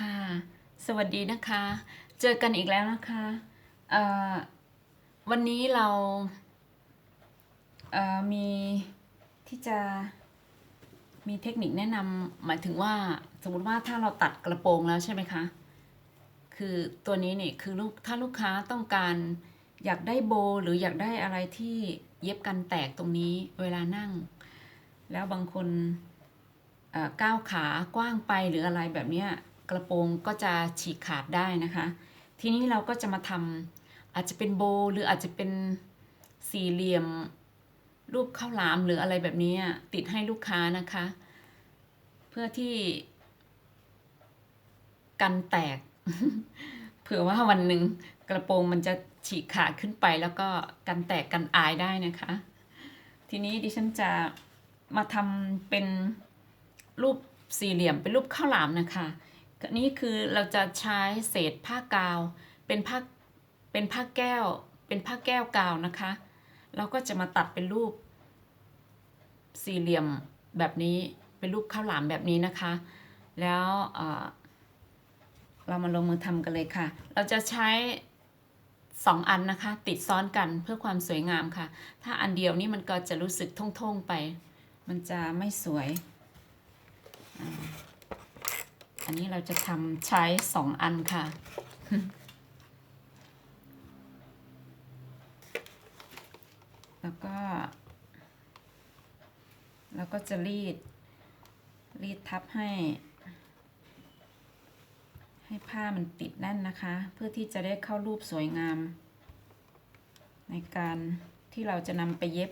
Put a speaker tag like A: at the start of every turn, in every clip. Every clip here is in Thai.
A: ค่ะ สวัสดีนะคะ เจอกันอีกแล้วนะคะวันนี้เราเมีที่จะมีเทคนิคแนะนำหมายถึงว่าสมมติว่าถ้าเราตัดกระโปรงแล้วใช่ไหมคะ คือตัวนี้เนี่ยคือลูกถ้าลูกค้าต้องการอยากได้โบ หรืออยากได้อะไรที่เย็บกันแตกตรงนี้เวลานั่ง แล้วบางคนก้าวขากว้างไปหรืออะไรแบบเนี้ย กระโปรงก็จะฉีกขาดได้นะคะ ทีนี้เราก็จะมาทำอาจจะเป็นโบหรืออาจจะเป็นสี่เหลี่ยม รูปข้าวหลามหรืออะไรแบบนี้ติดให้ลูกค้านะคะ เพื่อที่กันแตก เผื่อว่าวันหนึ่งกระโปรงมันจะฉีกขาดขึ้นไปแล้วก็กันแตกกันอายได้นะคะ ทีนี้ดิฉันจะมาทำเป็นรูปสี่เหลี่ยมเป็นรูปข้าวหลามนะคะ อันนี้คือเราจะใช้เศษผ้ากาว เป็นผ้าเป็นผ้าแก้ว เป็นผ้าแก้วกาวนะคะ เราก็จะมาตัดเป็นรูป สี่เหลี่ยมแบบนี้เป็นรูปข้าวหลามแบบนี้นะคะ แล้วเเรามาลงมือทำกันเลยค่ะ เราจะใช้สองอันนะคะ ติดซ้อนกันเพื่อความสวยงามค่ะ ถ้าอันเดียวนี่มันก็จะรู้สึกท่งๆไป มันจะไม่สวยอั อันนี้เราจะทำใช้สองอันค่ะ แล้วก็ แล้วก็จะรีด รีดทับให้ ให้ผ้ามันติดแน่นนะคะ เพื่อที่จะได้เข้ารูปสวยงาม ในการที่เราจะนำไปเย็บ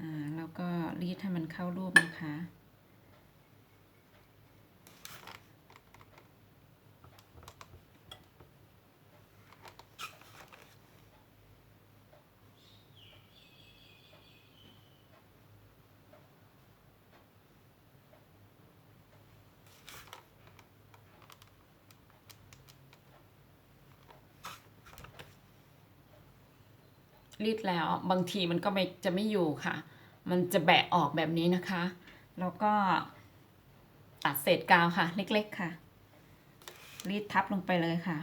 A: อ่าแล้วก็รีดให้มันเข้ารูปนะคะ รีดแล้วบางทีมันก็ไม่จะไม่อยู่ค่ะ มันจะแบะออกแบบนี้นะคะ แล้วก็ตัดเศษกาวค่ะ เล็กๆค่ะ รีดทับลงไปเลยค่ะ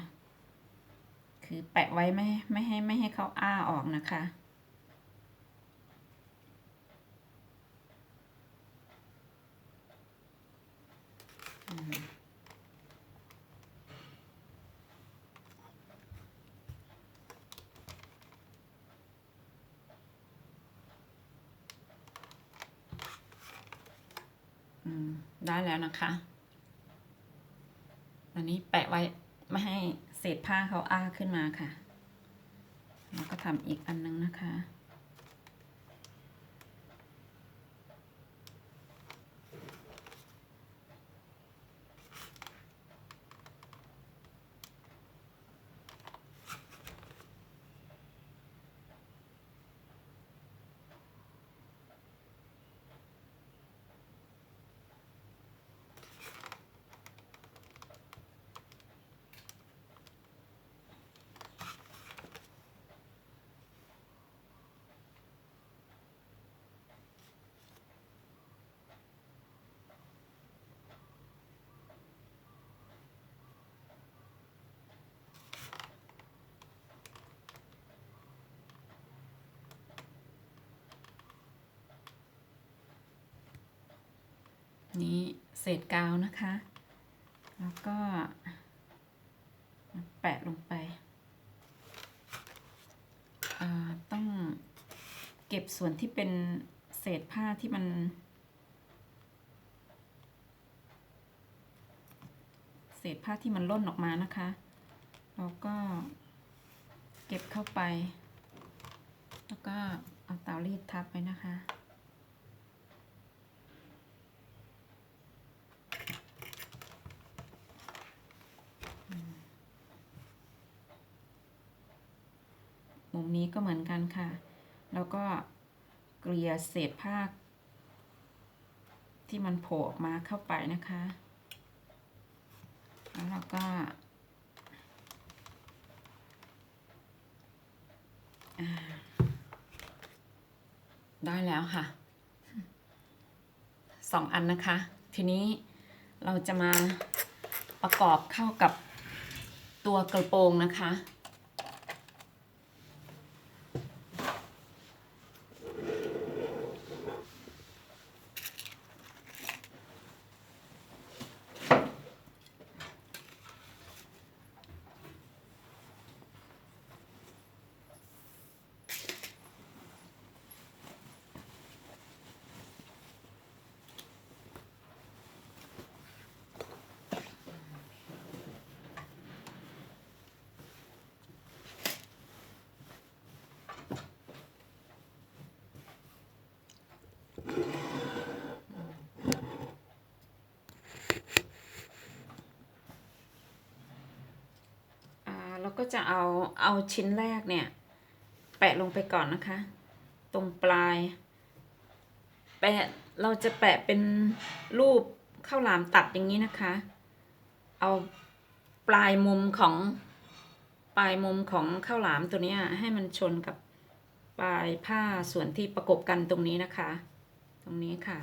A: คือแปะไว้ไม่ไม่ให้ไม่ให้เขาอ้าออกนะคะอืม ได้แล้วนะคะอันนี้แปะไว้ไม่ให้เศษผ้าเขาอ้าขึ้นมาค่ะ แล้วก็ทำอีกอันนึงนะคะ นี้เศษกาวนะคะ แล้วก็ แปะลงไปอ่าต้องเก็บส่วนที่เป็นเศษผ้าที่มัน เศษผ้าที่มันล่นออกมานะคะแล้วก็เก็บเข้าไป แล้วก็เอาเตารีดทับไปนะคะ นี้ก็เหมือนกันค่ะ แล้วก็เกลี่ยเศษผ้าที่มันโผล่ออกมาเข้าไปนะคะ แล้วเราก็ได้แล้วค่ะสองอันนะคะ ทีนี้เราจะมาประกอบเข้ากับตัวกระโปรงนะคะ จะเอาเอาชิ้นแรกเนี่ย แปะลงไปก่อนนะคะ ตรงปลาย แปะเราจะแปะเป็นรูปข้าวหลามตัดอย่างนี้นะคะ เอาปลายมุมของปลายมุมของข้าวหลามตัวนี้ให้มันชนกับปลายผ้าส่วนที่ประกบกันตรงนี้นะคะ ตรงนี้ค่ะ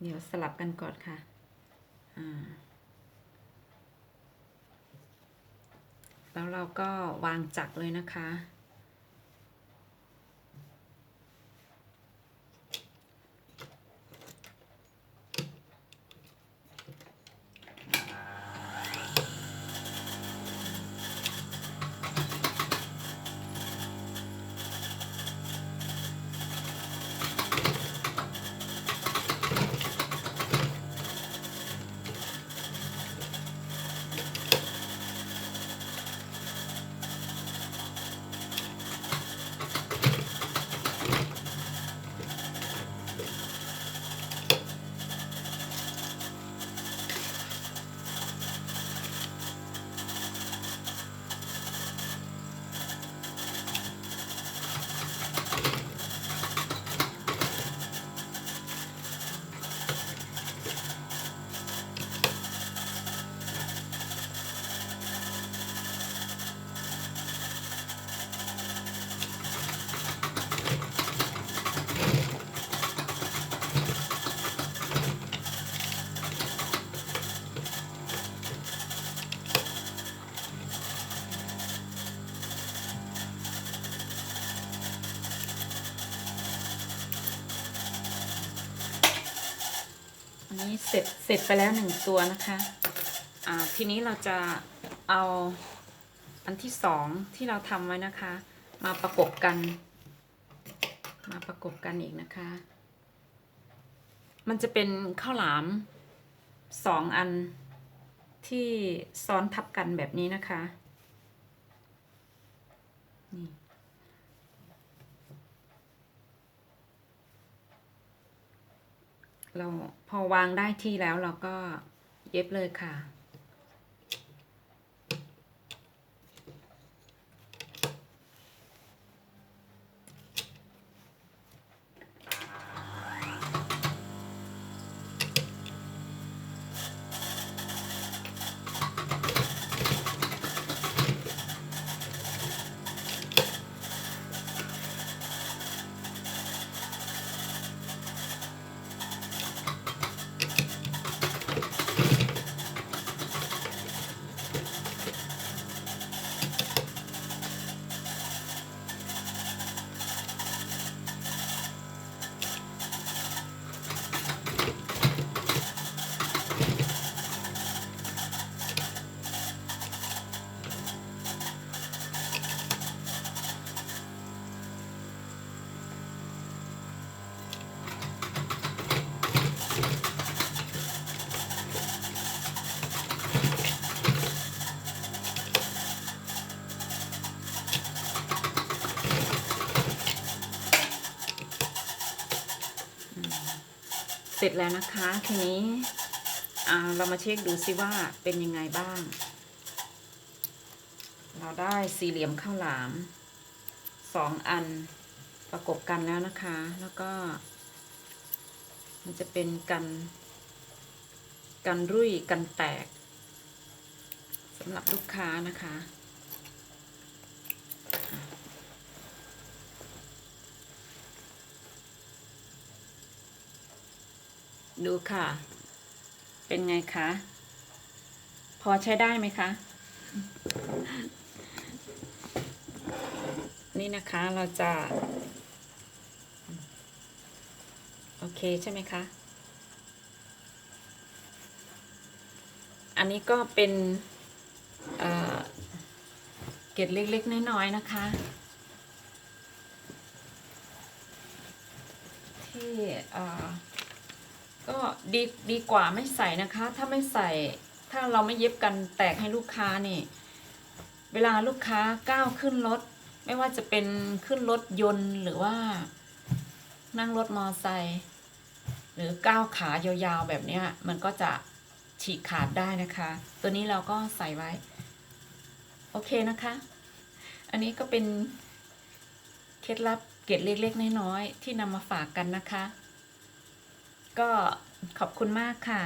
A: เดี๋ยวสลับกันก่อนค่ะอ่าแล้วเราก็วางจักรเลยนะคะ นี้เสร็จเสร็จไปแล้วหนึ่งตัวนะคะอ่าทีนี้เราจะเอาอันที่สองที่เราทำไว้นะคะ มาประกบกัน มาประกบกันอีกนะคะ มันจะเป็นข้าวหลามสองอันที่ซ้อนทับกันแบบนี้นะคะ เราพอวางได้ที่แล้วเราก็เย็บเลยค่ะ ร็จแล้วนะคะ ทีนี้เรามาเช็คดูซิว่าเป็นยังไงบ้าง เราได้สี่เหลี่ยมข้าวหลามสองอันประกบกันแล้วนะคะ แล้วก็ มันจะเป็นกันกันรุ่ยกันแตกสำหรับลูกค้านะคะ ดูค่ะ เป็นไงคะ พอใช้ได้ไหมคะ นี่นะคะเราจะ โอเคใช่ไหมคะ อันนี้ก็เป็นเเกล็ดเล็กๆ น้อยๆ นะคะ ที่ ก็ดีดีกว่าไม่ใส่นะคะ ถ้าไม่ใส่ถ้าเราไม่เย็บกันแตกให้ลูกค้านี่ เวลาลูกค้าก้าวขึ้นรถ ไม่ว่าจะเป็นขึ้นรถยนต์หรือว่า นั่งรถมอไซค์หรือก้าวขายาวๆแบบนี้มันก็จะฉีกขาดได้นะคะ ตัวนี้เราก็ใส่ไว้ โอเคนะคะ อันนี้ก็เป็นเคล็ดลับเกร็ดเล็กๆน้อยๆที่นำมาฝากกันนะคะ ก็ขอบคุณมากค่ะ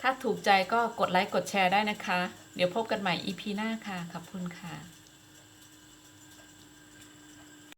A: ถ้าถูกใจก็กดไลค์กดแชร์ได้นะคะ เดี๋ยวพบกันใหม่ EP หน้าค่ะ ขอบคุณค่ะ